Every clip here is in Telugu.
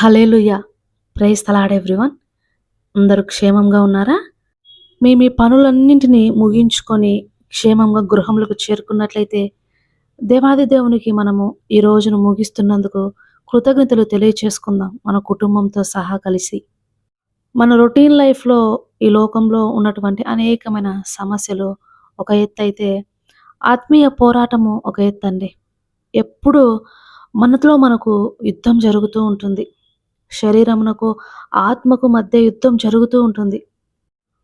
Hallelujah praise తలాడ్ everyone. అందరూ క్షేమంగా ఉన్నారా? మీ మీ పనులన్నింటినీ ముగించుకొని క్షేమంగా గృహంలోకి చేరుకున్నట్లయితే దేవాది దేవునికి మనము ఈ రోజును ముగిస్తున్నందుకు కృతజ్ఞతలు తెలియచేసుకుందాం. మన కుటుంబంతో సహా కలిసి. మన రొటీన్ లైఫ్లో ఈ లోకంలో ఉన్నటువంటి అనేకమైన సమస్యలు ఒక ఎత్తు అయితే ఆత్మీయ పోరాటము ఒక ఎత్తు అండి. ఎప్పుడు మనతో మనకు యుద్ధం జరుగుతూ ఉంటుంది. శరీరమునకు ఆత్మకు మధ్య యుద్ధం జరుగుతూ ఉంటుంది.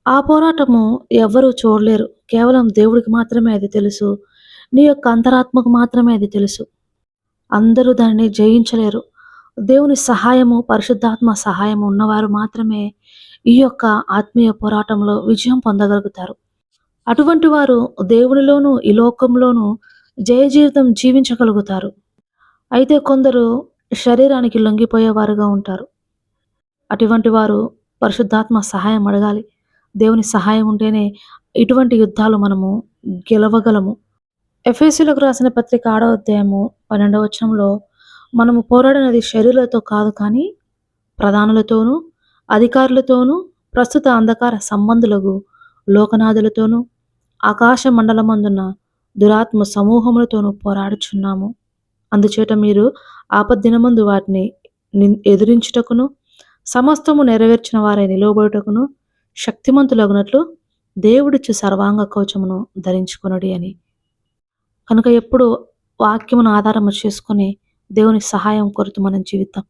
ఆ పోరాటము ఎవ్వరూ చూడలేరు. కేవలం దేవుడికి మాత్రమే అది తెలుసు. నీ యొక్క అంతరాత్మకు మాత్రమే అది తెలుసు. అందరూ దాన్ని జయించలేరు. దేవుని సహాయము పరిశుద్ధాత్మ సహాయం ఉన్నవారు మాత్రమే ఈ యొక్క ఆత్మీయ పోరాటంలో విజయం పొందగలుగుతారు. అటువంటి వారు దేవునిలోను ఈ లోకంలోనూ జయ జీవితం జీవించగలుగుతారు. అయితే కొందరు శరీరానికి లొంగిపోయేవారుగా ఉంటారు. అటువంటి వారు పరిశుద్ధాత్మ సహాయం అడగాలి. దేవుని సహాయం ఉంటేనే ఇటువంటి యుద్ధాలు మనము గెలవగలము. ఎఫ్ఎస్సీలకు రాసిన పత్రిక ఆడవ అధ్యాయము పన్నెండవ వచనంలో మనము పోరాడినది శరీరులతో కాదు కానీ ప్రధానులతోనూ అధికారులతోనూ ప్రస్తుత అంధకార సంబంధులకు లోకనాథులతోనూ ఆకాశ మండలమందున్న దురాత్మ సమూహములతోనూ పోరాడుచున్నాము. అందుచేత మీరు ఆపద్దినమందు వాటిని నిన్- ఎదిరించుటకును సమస్తము నెరవేర్చిన వారై నిలవబడుటకును శక్తిమంతులగునట్లు దేవుడిచ్చు సర్వాంగ కవచమును ధరించుకొనుడి అని. కనుక ఎప్పుడు వాక్యమును ఆధారము చేసుకొని దేవుని సహాయం కొరకు మనం జీవితం.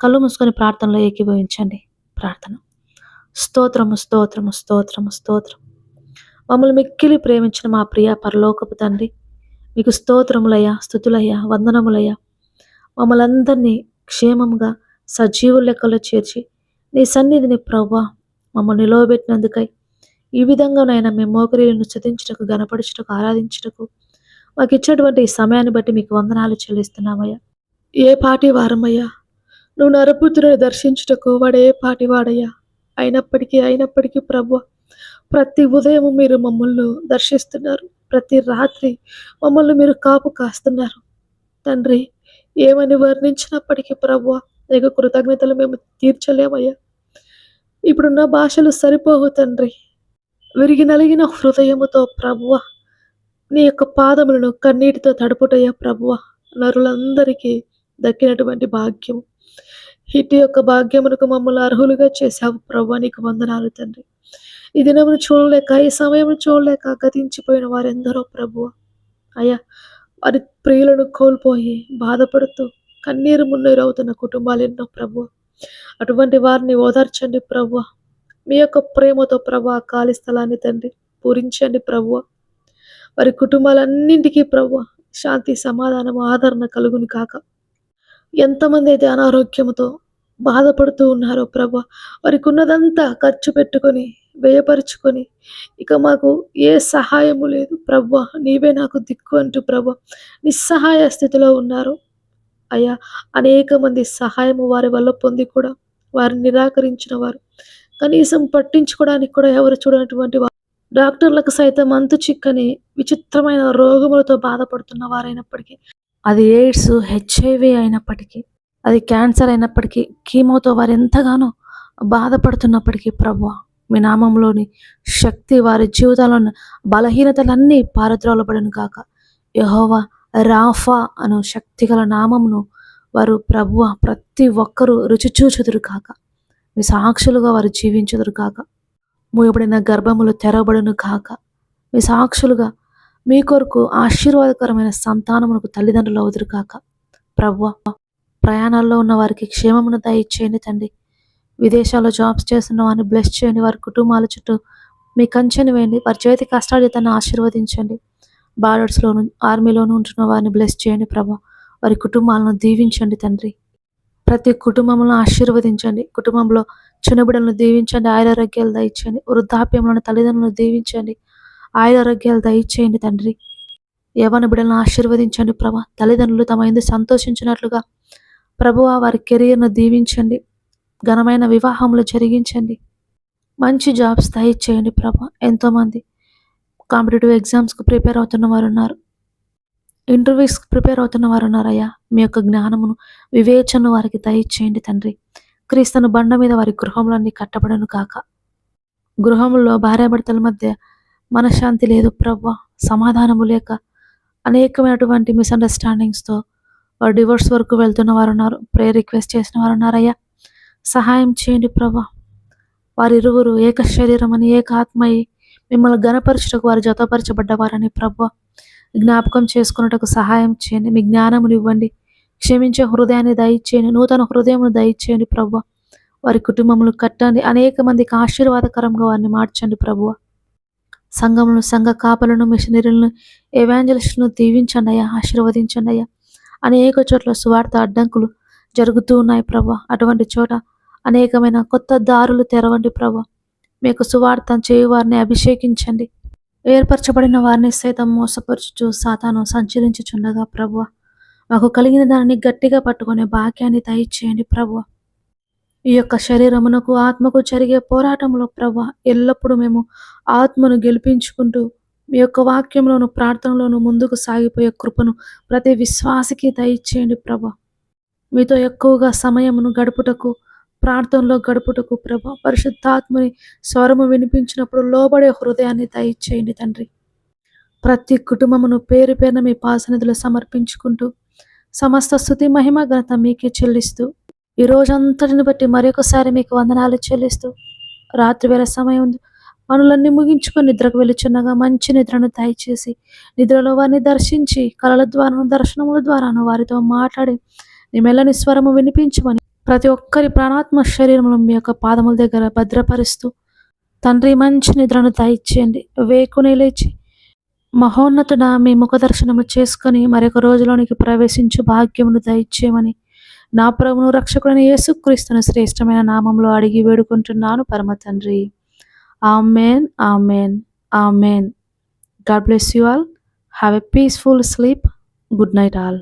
కళ్ళు మూసుకొని ప్రార్థనలో ఏకీభవించండి. ప్రార్థన. స్తోత్రము స్తోత్రము స్తోత్రము స్తోత్రం. మమ్మల్ని మిక్కిలి ప్రేమించిన మా ప్రియ పరలోకపు తండ్రి మీకు స్తోత్రములయ్యా స్థుతులయ్యా వందనములయ్యా. మమ్మల్ని అందరినీ క్షేమంగా సజీవుల లెక్కలో చేర్చి నీ సన్నిధిని ప్రవ్వా మమ్మల్ని నిలవబెట్టినందుకై ఈ విధంగానైనా మేము మోకరీలను స్థుతించుటకు గణపరచుటకు ఆరాధించుటకు మాకు ఇచ్చినటువంటి ఈ సమయాన్ని బట్టి మీకు వందనాలు చెల్లిస్తున్నామయ్యా. ఏ పాటి వారమయ్యా నువ్వు నరపుత్రుని దర్శించుటకు వాడు ఏ పాటి వాడయ్యా అయినప్పటికీ అయినప్పటికీ ప్రభు ప్రతి ఉదయం మీరు మమ్మల్ని దర్శిస్తున్నారు. ప్రతి రాత్రి మమ్మల్ని మీరు కాపు కాస్తున్నారు. తండ్రి ఏమని వర్ణించినప్పటికీ ప్రభు నీకు కృతజ్ఞతలు మేము తీర్చలేమయ్యా. ఇప్పుడున్న భాషలు సరిపోవు తండ్రి. విరిగి నలిగిన హృదయముతో ప్రభువ నీ యొక్క పాదములను కన్నీటితో తడుపుటయ్యా ప్రభువ నరులందరికీ దక్కినటువంటి భాగ్యం హిట్ యొక్క భాగ్యమునకు మమ్మల్ని అర్హులుగా చేశావు. ప్రభు నీకు వందనాలు తండ్రి. ఈ దినమును చూడలేక ఈ సమయం చూడలేక గతించిపోయిన వారెందరో ప్రభువ. అయ్యా వారి ప్రియులను కోల్పోయి బాధపడుతూ కన్నీరు మున్నీరు అవుతున్న కుటుంబాలు ఎన్నో ప్రభు అటువంటి వారిని ఓదార్చండి ప్రభు మీ యొక్క ప్రేమతో ప్రభు ఆ ఖాళీ స్థలాన్ని తండ్రి పూరించండి ప్రభు వారి కుటుంబాలన్నింటికీ ప్రభు శాంతి సమాధానం ఆదరణ కలుగును కాక ఎంతమంది అయితే అనారోగ్యంతో బాధపడుతూ ఉన్నారో ప్రభు వారికి ఉన్నదంతా ఖర్చు పెట్టుకొని వ్యయపరుచుకొని ఇక మాకు ఏ సహాయము లేదు ప్రభా నీవే నాకు దిక్కు అంటూ ప్రభా నిస్సహాయ స్థితిలో ఉన్నారు. అయ్యా అనేక మంది సహాయము వారి వల్ల పొంది కూడా వారిని నిరాకరించిన వారు కనీసం పట్టించుకోవడానికి కూడా ఎవరు చూడనటువంటి వారు డాక్టర్లకు సైతం అంతు చిక్కని విచిత్రమైన రోగములతో బాధపడుతున్న వారైనప్పటికీ అది ఎయిడ్స్ హెచ్ఐవి అయినప్పటికీ అది క్యాన్సర్ అయినప్పటికీ కీమోతో వారు ఎంతగానో బాధపడుతున్నప్పటికీ ప్రభు మీ నామంలోని శక్తి వారి జీవితాల్లో ఉన్న బలహీనతలన్నీ పారద్రోలబడను కాక యహోవా రాఫా అను శక్తిగల నామమును వారు ప్రభువ ప్రతి ఒక్కరూ రుచి చూచుదురు కాక మీ సాక్షులుగా వారు జీవించుదురు కాక మూయబడిన గర్భములు తెరవబడును కాక మీ సాక్షులుగా మీ కొరకు ఆశీర్వాదకరమైన సంతానమునకు తల్లిదండ్రులు అవుదురు కాక. ప్రభువ ప్రయాణాల్లో ఉన్న వారికి క్షేమమును దయచేయండి తండ్రి. విదేశాల్లో జాబ్స్ చేస్తున్న వారిని బ్లెస్ చేయండి. వారి కుటుంబాల చుట్టూ మీ కంచెని వేయండి. వారి చేతి కష్టార్జితాన్ని ఆశీర్వదించండి. బార్డర్స్లోను ఆర్మీలోను ఉంటున్న వారిని బ్లెస్ చేయండి ప్రభా వారి కుటుంబాలను దీవించండి తండ్రి. ప్రతి కుటుంబంలో ఆశీర్వదించండి. కుటుంబంలో చిన్నబిడ్డలను దీవించండి. ఆయురారోగ్యాలు దయచేయండి. వృద్ధాప్యంలోని తల్లిదండ్రులను దీవించండి. ఆయురారోగ్యాలు దయచేయండి తండ్రి. యవన బిడ్డలను ఆశీర్వదించండి ప్రభా. తల్లిదండ్రులు తమ ఎందు సంతోషించినట్లుగా ప్రభువ వారి కెరీర్ను దీవించండి. ఘనమైన వివాహములు జరిగించండి. మంచి జాబ్స్ దయచేయండి ప్రభా. ఎంతోమంది కాంపిటేటివ్ ఎగ్జామ్స్కి ప్రిపేర్ అవుతున్న వారు ఉన్నారు ఇంటర్వ్యూస్కి ప్రిపేర్ అవుతున్న వారు ఉన్నారయ్యా మీ యొక్క జ్ఞానమును వివేచనను వారికి దయచేయండి తండ్రి. క్రీస్తును బండ మీద వారి గృహంలోని కట్టబడను కాక గృహంలో భార్యాభర్తల మధ్య మనశ్శాంతి లేదు ప్రవ్వ సమాధానము లేక అనేకమైనటువంటి మిస్అండర్స్టాండింగ్స్తో వారు డివోర్స్ వరకు వెళ్తున్న వారు ఉన్నారు ప్రేయర్ రిక్వెస్ట్ చేసిన వారు ఉన్నారయ్యా సహాయం చేయండి ప్రభా వారిరువురు ఏక శరీరం అని ఏక ఆత్మయి మిమ్మల్ని గణపరచుటకు వారు జతపరచబడ్డవారని ప్రభా జ్ఞాపకం చేసుకున్నటకు సహాయం చేయండి మీ జ్ఞానమును ఇవ్వండి. క్షమించే హృదయాన్ని దయచేయండి నూతన హృదయమును దయచేయండి ప్రభు వారి కుటుంబములు కట్టండి అనేక మందికి ఆశీర్వాదకరంగా వారిని మార్చండి ప్రభువ సంఘములను సంఘ కాపలను మిషనరీలను ఎవాంజలిస్టులను దీవించండి అయ్యా ఆశీర్వదించండి అయ్యా అనేక చోట్ల స్వార్థ అడ్డంకులు జరుగుతూ ఉన్నాయి ప్రభా అటువంటి చోట అనేకమైన కొత్త దారులు తెరవండి ప్రభా మీకు సువార్త చేయు వారిని అభిషేకించండి. ఏర్పరచబడిన వారిని సైతం మోసపరుచుచు సాతాను సంచరించుచుండగా ప్రభు మాకు కలిగిన దానిని గట్టిగా పట్టుకునే భాగ్యాన్ని దయచేయండి ప్రభు ఈ యొక్క శరీరమునకు ఆత్మకు జరిగే పోరాటంలో ప్రభ ఎల్లప్పుడూ మేము ఆత్మను గెలిపించుకుంటూ మీ యొక్క వాక్యంలోను ప్రార్థనలోను ముందుకు సాగిపోయే కృపను ప్రతి విశ్వాసికి దయచేయండి ప్రభ. మీతో ఎక్కువగా సమయమును గడుపుటకు ప్రార్థనలో గడుపుటకు ప్రభ పరిశుద్ధాత్మని స్వరము వినిపించినప్పుడు లోబడే హృదయాన్ని దయచేయండి తండ్రి. ప్రతి కుటుంబమును పేరు పేరున మీ పాసనిధులు సమర్పించుకుంటూ సమస్త స్థుతి మహిమ ఘనత మీకే చెల్లిస్తూ ఈ రోజంతటిని బట్టి మరొకసారి మీకు వందనాలు చెల్లిస్తూ రాత్రి వేళ సమయం పనులన్నీ ముగించుకొని నిద్రకు వెళ్ళుచున్నగా మంచి నిద్రను దయచేసి నిద్రలో వారిని దర్శించి కళల ద్వారాను దర్శనముల ద్వారాను వారితో మాట్లాడి నీ మెల్లని స్వరము వినిపించమని ప్రతి ఒక్కరి ప్రాణాత్మ శరీరములు మీ యొక్క పాదముల దగ్గర భద్రపరుస్తూ తండ్రి మంచి నిద్రను దయచేయండి. వేకునే లేచి మహోన్నతుడ మీ ముఖ దర్శనము చేసుకొని మరొక రోజులోనికి ప్రవేశించు భాగ్యమును దయచేయమని నా ప్రభును రక్షకుడైన యేసుక్రీస్తును శ్రేష్టమైన నామంలో అడిగి వేడుకుంటున్నాను పరమ తండ్రి amen amen amen. God bless you all. Have a peaceful sleep. Good night all.